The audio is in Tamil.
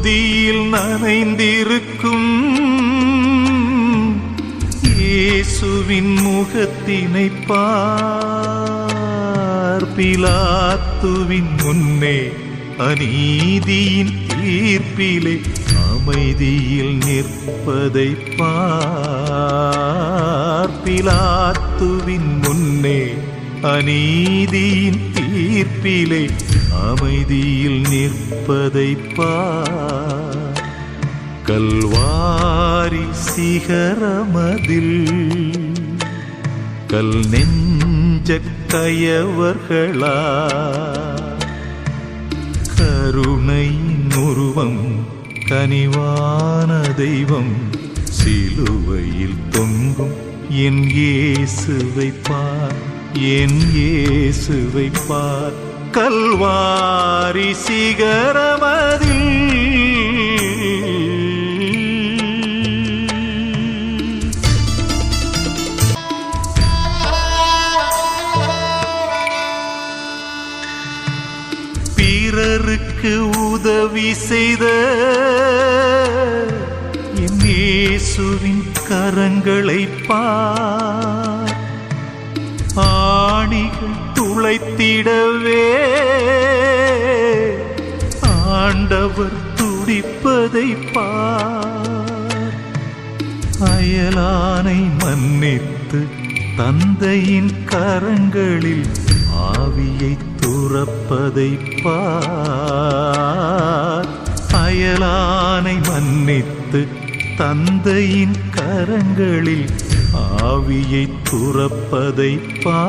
புழுதியில் நனைந்திருக்கும் இயேசுவின் முகத்தினை பார்ப்பிலாத்துவின் முன்னே அநீதியின் தீர்ப்பிலே அமைதியில் நிற்பதை பார்ப்பிலாத்துவின் முன்னே அநீதியின் தீர்ப்பிலே அமைதியில் நிற்பதை கல்வாரி சிகரமதில் கல் நெஞ்ச கயவர்களா கருணையின் உருவம் கனிவான தெய்வம் சிலுவையில் தொங்கும் என் இயேசுவை பார். என் இயேசுவை பார். கல்வாரி சிகரமதில். பிறருக்கு உதவி செய்த என் இயேசுவின் கரங்களை பார். ஆணிகள் துளைத்திடவே. ஆண்டவர் துடிப்பதை பார். அயலானை மன்னித்து தந்தையின் கரங்களில் ஆவியை துறப்பதை பார். அயலானை மன்னித்து தந்தையின் கரங்களில் ஆவியை துறப்பதை பா